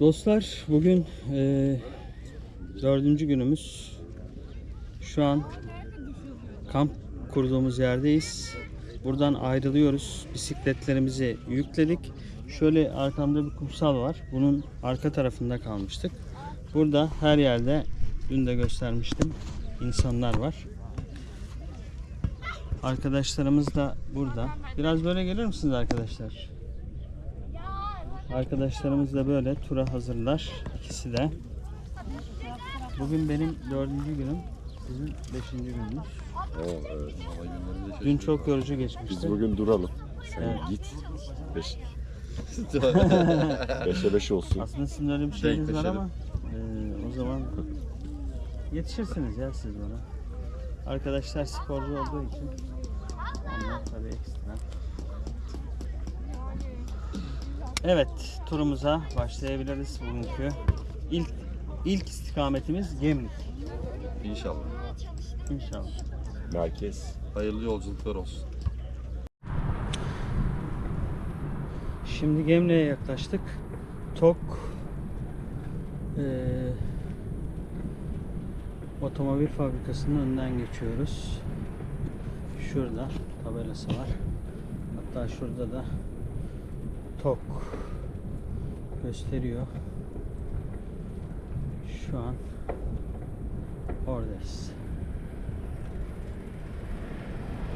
Dostlar bugün eee, dördüncü günümüz. Şu an kamp kurduğumuz yerdeyiz. Buradan ayrılıyoruz. Bisikletlerimizi yükledik. Şöyle arkamda bir kumsal var. Bunun arka tarafında kalmıştık. Burada her yerde dün de göstermiştim. insanlar var. Arkadaşlarımız da burada. Biraz böyle gelir misiniz arkadaşlar? Arkadaşlarımız da böyle tura hazırlar. İkisi de. Bugün benim dördüncü günüm. Sizin beşinci gününüz. Oo, evet. Hava Dün çok yorucu Biz geçmişti. bugün duralım. Sen Evet. git. Beş. Beşe beş olsun. Aslında sizin öyle bir şeyiniz var ama eee, o zaman yetişirsiniz ya siz bana. Arkadaşlar sporcu olduğu için onlar tabii ekstra. Evet turumuza başlayabiliriz bugünkü. İlk ilk istikametimiz Gemlik İnşallah. inşallah. Merkez. Hayırlı yolculuklar olsun. Şimdi Gemli'ye yaklaştık. Tok eee, otomobil fabrikasının önünden geçiyoruz. Şurada tabelası var. Hatta şurada da Tok gösteriyor. Şu an oradayız.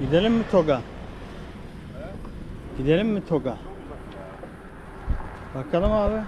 Gidelim mi Tog'a? Gidelim mi Tog'a? Bakalım abi.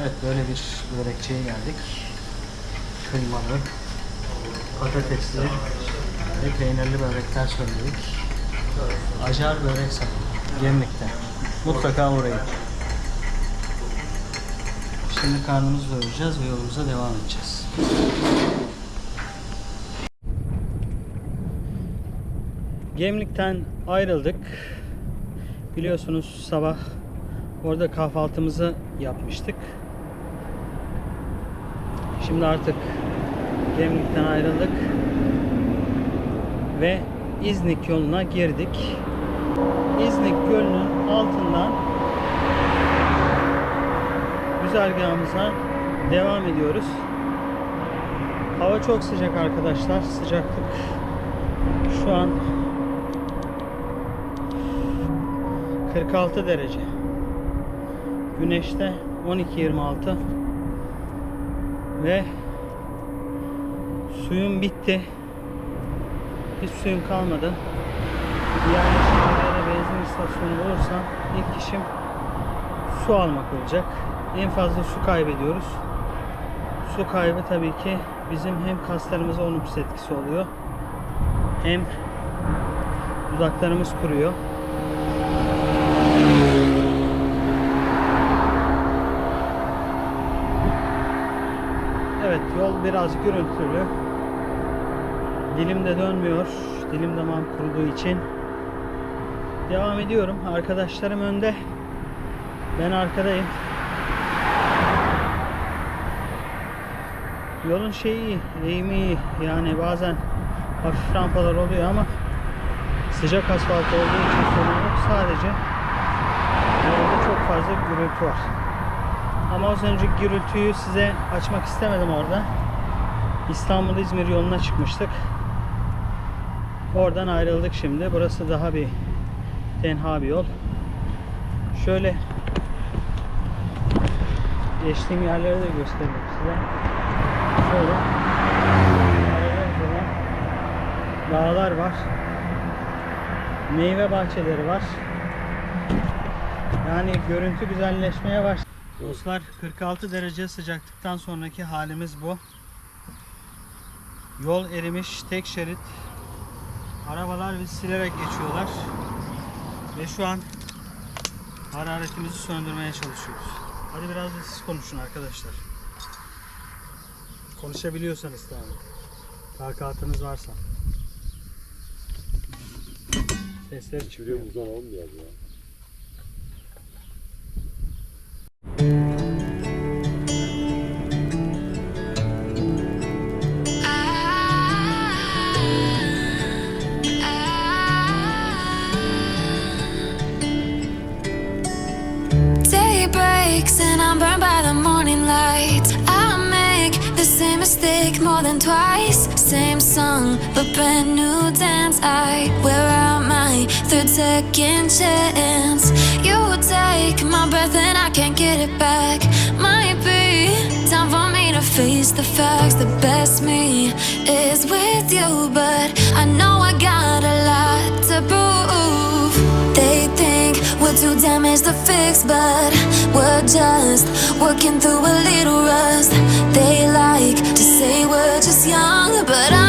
Evet böyle bir börekçiye geldik. Kıymalı, patatesli ve peynirli börekler söyledik. Acar börek satıyor. Gemlik'te. Mutlaka uğrayın. Şimdi karnımızı doyuracağız ve yolumuza devam edeceğiz. Gemlik'ten ayrıldık. Biliyorsunuz sabah orada kahvaltımızı yapmıştık. Şimdi artık Gemlik'ten ayrıldık ve İznik yoluna girdik. İznik Gölü'nün altından güzergahımıza devam ediyoruz. Hava çok sıcak arkadaşlar. Sıcaklık şu an 46 derece. Güneşte 12-26 ve suyum bitti. Hiç suyum kalmadı. Yani şimdi benzin istasyonu bulursam ilk işim su almak olacak. En fazla su kaybediyoruz. Su kaybı tabii ki bizim hem kaslarımıza olumsuz etkisi oluyor. Hem dudaklarımız kuruyor. Evet yol biraz gürültülü. Dilim de dönmüyor. Dilim damağım kuruduğu için. Devam ediyorum. Arkadaşlarım önde. Ben arkadayım. Yolun şeyi eğimi iyi. Yani bazen hafif rampalar oluyor ama sıcak asfalt olduğu için sorun yok. Sadece yolda çok fazla gürültü var. Ama az önce gürültüyü size açmak istemedim orada. İstanbul-İzmir yoluna çıkmıştık. Oradan ayrıldık şimdi. Burası daha bir tenha bir yol. Şöyle geçtiğim yerleri de göstereyim size. Şöyle dağlar var. Meyve bahçeleri var. Yani görüntü güzelleşmeye baş. Dostlar 46 derece sıcaklıktan sonraki halimiz bu. Yol erimiş, tek şerit. Arabalar bizi silerek geçiyorlar. Ve şu an hararetimizi söndürmeye çalışıyoruz. Hadi biraz da siz konuşun arkadaşlar. Konuşabiliyorsanız tabii. Takatınız varsa. Sesler çıkıyor. uzanalım biraz ya. But brand new dance. I wear out my third second chance. You take my breath and I can't get it back. Might be time for me to face the facts. The best me is with you, but I know I got a lot to prove. They think we're too damaged to fix, but we're just working through a little rust. They like to say we're just young, but I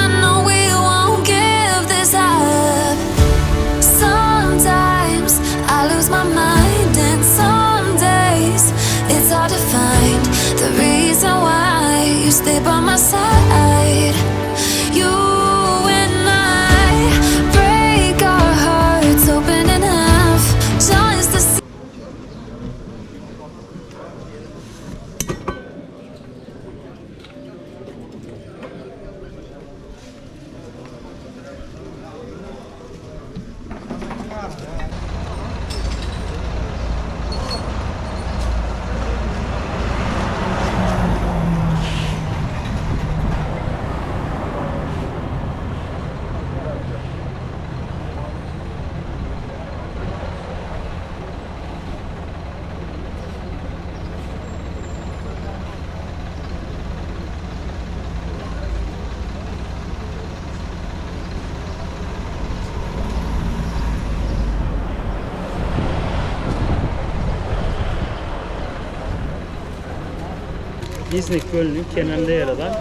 İznik Gölü'nün kenarında yer alan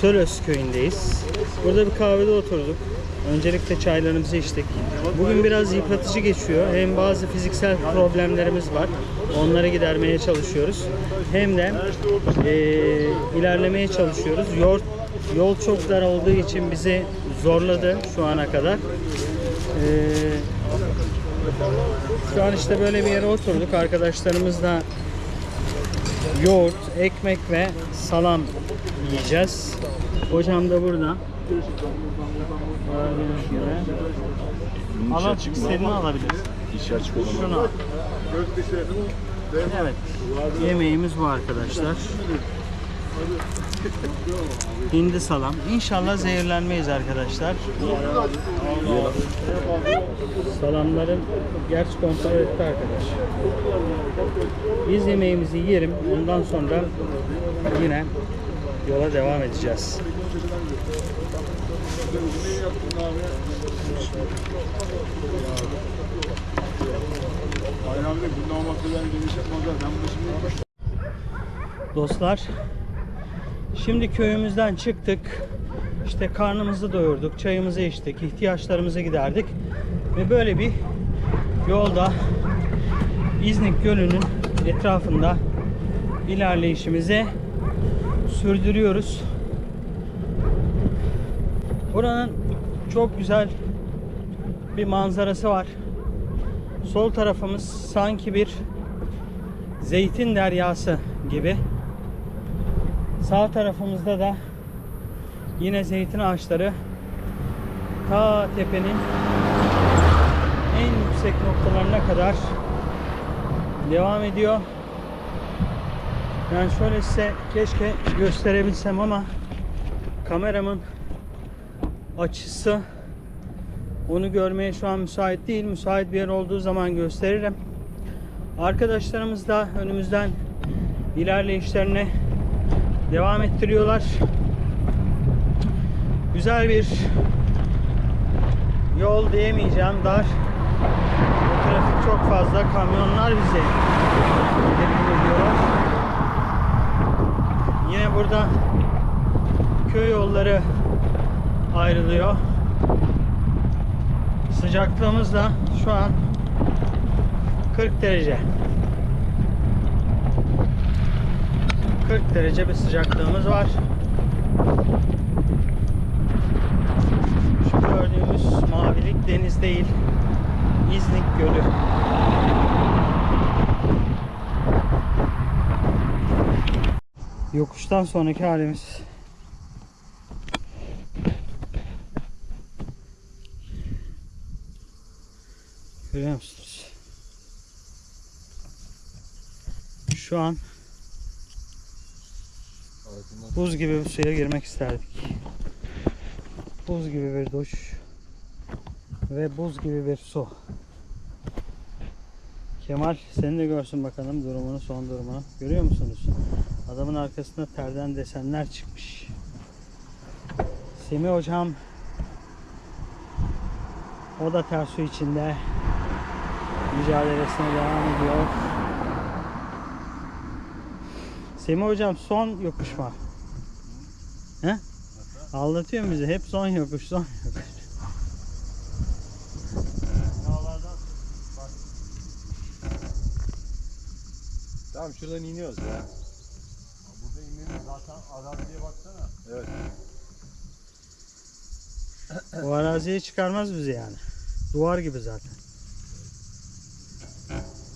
Sölös köyündeyiz. Burada bir kahvede oturduk. Öncelikle çaylarımızı içtik. Bugün biraz yıpratıcı geçiyor. Hem bazı fiziksel problemlerimiz var. Onları gidermeye çalışıyoruz. Hem de eee, ilerlemeye çalışıyoruz. Yol, yol çok dar olduğu için bizi zorladı şu ana kadar. Eee, şu an işte böyle bir yere oturduk. Arkadaşlarımızla yoğurt, ekmek ve salam yiyeceğiz. Hocam da burada. Al istediğini alabilirsin. İşi açık olan. Şunu al. Evet. Yemeğimiz bu arkadaşlar. Hindi salam. İnşallah zehirlenmeyiz arkadaşlar. Salamların gerçi kontrol etti arkadaş. Biz yemeğimizi yiyelim. Ondan sonra yine yola devam edeceğiz. Dostlar, şimdi köyümüzden çıktık. İşte karnımızı doyurduk, çayımızı içtik, ihtiyaçlarımızı giderdik. Ve böyle bir yolda İznik Gölü'nün etrafında ilerleyişimizi sürdürüyoruz. Buranın çok güzel bir manzarası var. Sol tarafımız sanki bir zeytin deryası gibi. Sağ tarafımızda da yine zeytin ağaçları ta tepenin en yüksek noktalarına kadar devam ediyor. Yani şöyle size keşke gösterebilsem ama kameramın açısı onu görmeye şu an müsait değil. Müsait bir yer olduğu zaman gösteririm. Arkadaşlarımız da önümüzden ilerleyişlerine devam ettiriyorlar. Güzel bir yol diyemeyeceğim dar. O trafik çok fazla. Kamyonlar bizi tedirgin. Yine burada köy yolları ayrılıyor. Sıcaklığımız da şu an 40 derece. 40 derece bir sıcaklığımız var. Şu gördüğümüz mavilik deniz değil. İznik Gölü. Yokuştan sonraki halimiz. Görüyor musunuz? Şu an buz gibi bir suya girmek isterdik. Buz gibi bir duş ve buz gibi bir su. Kemal seni de görsün bakalım durumunu, son durumunu. Görüyor musunuz? Adamın arkasında terden desenler çıkmış. Semih hocam o da ter su içinde mücadelesine devam ediyor. Semih hocam son yokuş mu? He? Aldatıyor bizi. Hep son yokuş, son yokuş. Tamam şuradan iniyoruz ya. Burada inmenin zaten araziye baksana. Evet. Bu araziye çıkarmaz bizi yani. Duvar gibi zaten.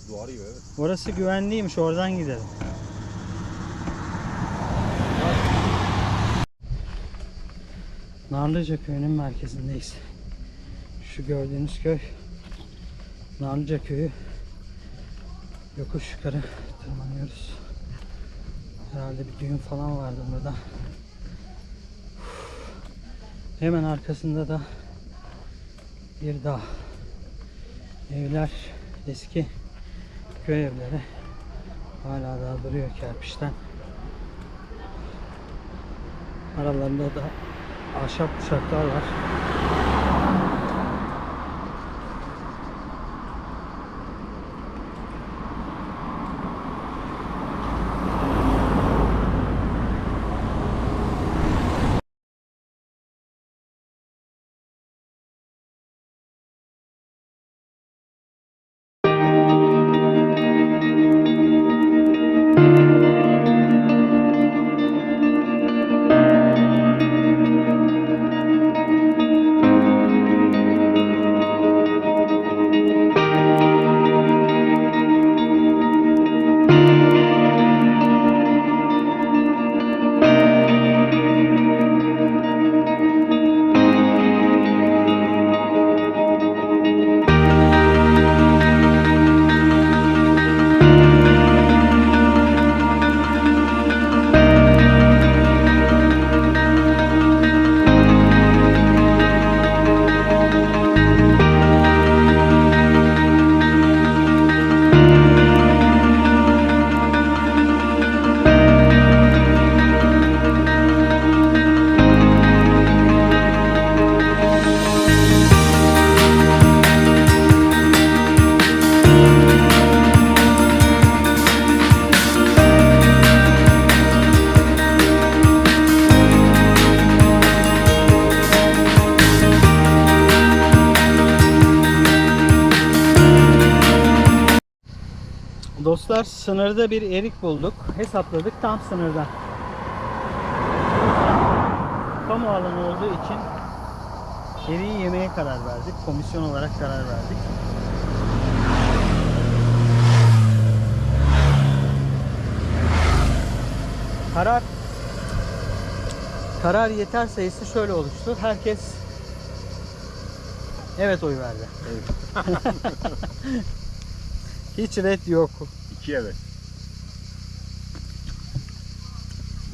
Duvar gibi evet. Orası güvenliymiş. Oradan gidelim. Narlıca köyünün merkezindeyiz. Şu gördüğünüz köy Narlıca köyü. Yokuş yukarı tırmanıyoruz. Herhalde bir düğün falan vardı burada. Hemen arkasında da bir dağ. Evler eski köy evleri hala daha duruyor kerpiçten. Aralarında da ahşap kuşaklar var. Dostlar sınırda bir erik bulduk. Hesapladık tam sınırda. Kamu alanı olduğu için eriği yemeye karar verdik. Komisyon olarak karar verdik. Karar karar yeter sayısı şöyle oluştu. Herkes evet oy verdi. Hiç red yok. İki evet.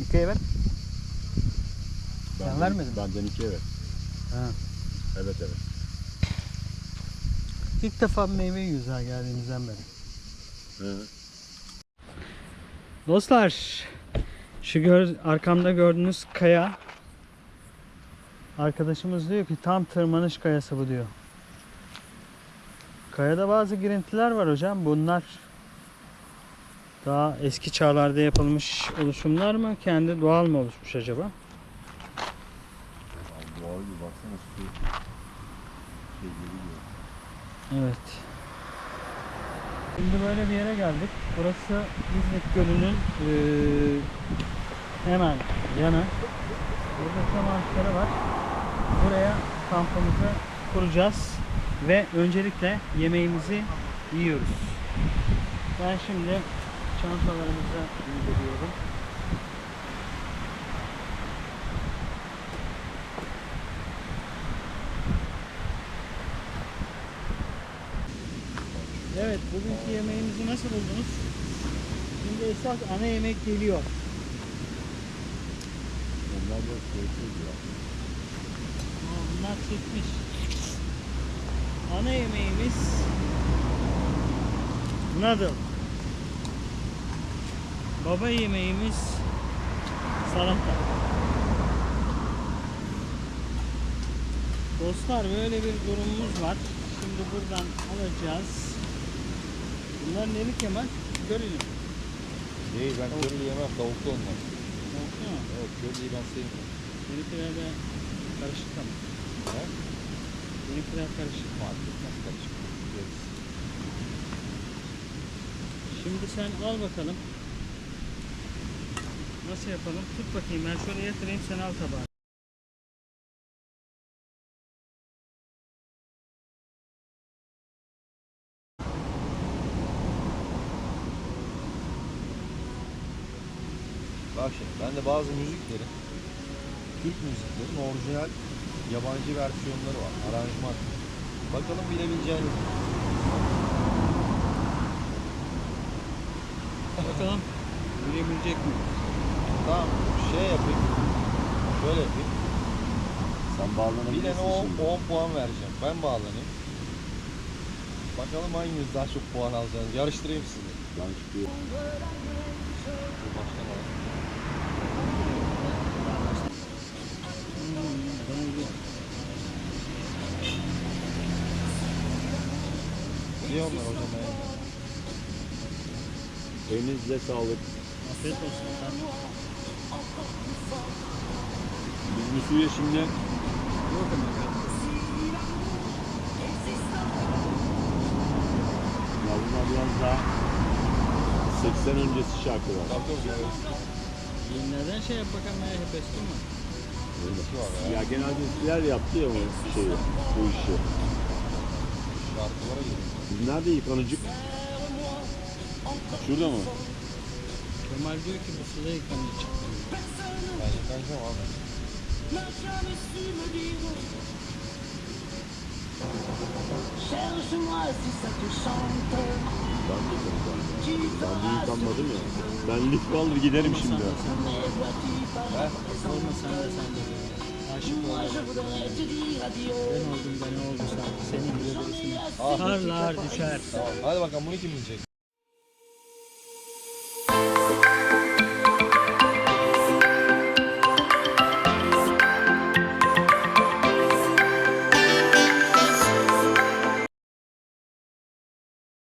İki evet. Benden, vermedin mi? Benden iki evet. Ha. Evet evet. İlk defa meyve yiyoruz ha geldiğimizden beri. Hı. Dostlar şu gör, arkamda gördüğünüz kaya arkadaşımız diyor ki tam tırmanış kayası bu diyor. Kayada bazı girintiler var hocam. Bunlar daha eski çağlarda yapılmış oluşumlar mı? Kendi doğal mı oluşmuş acaba? Doğal bir baksana su. Evet. Şimdi böyle bir yere geldik. Burası İzmit Gölü'nün eee, hemen yanı. Burada çam ağaçları var. Buraya kampımızı kuracağız ve öncelikle yemeğimizi yiyoruz. Ben şimdi çantalarımıza indiriyorum. Evet, bugünkü yemeğimizi nasıl buldunuz? Şimdi esas ana yemek geliyor. Onlar da. Aa, bunlar çekmiş. Ana yemeğimiz noodle. Baba yemeğimiz salata. Dostlar böyle bir durumumuz var. Şimdi buradan alacağız. Bunlar neli kemal? Görün. Değil ben körlü yemem tavuklu olmaz. Korktu mu? Evet körlüyü ben sevmiyorum. Benimkiler de karışık ama. He? Benimkiler karışık. Fark etmez karışık. Yeriz. Şimdi sen al bakalım. Nasıl yapalım? Tut bakayım ben şöyle yatırayım sen al tabağı. Bak şimdi bende bazı müziklerin Türk müziklerin orijinal yabancı versiyonları var. Aranjman. Bakalım bilebileceğiniz. mi? Bakalım bilebilecek mi? Tamam şey yapayım. Şöyle yapayım. Sen bağlanabilirsin Bilene 10, şimdi. 10 puan vereceğim. Ben bağlanayım. Bakalım hanginiz daha çok puan alacaksınız. Yarıştırayım sizi. Ben çıkıyorum. Bu baştan alalım. İyi onlar hocam. ya. Elinizle sağlık. Afiyet olsun efendim. Biz bu suya şimdi Yok ama. ya bunlar biraz daha 80 öncesi şarkılar. Tabii tabii. Yenilerden şey yap bakalım ya hep eski mi? Ya. Ya genelde eskiler yaptı ya o şeyi, bu işi. Şarkılara geliyor. Nerede yıkanıcık? Şurada mı? Kemal diyor ki bu suda yıkanacak. Ben yıkanacağım abi. Ben de yıkanacağım. Ben de yıkanmadım ya. Ben lif kaldır giderim şimdi. Olma sen de sen de. Aşık oldum. adieu. Ben oldum ben oldum sen. Senin gibi birisine. Ah. Karlar düşer. Hadi bakalım bunu kim yiyecek?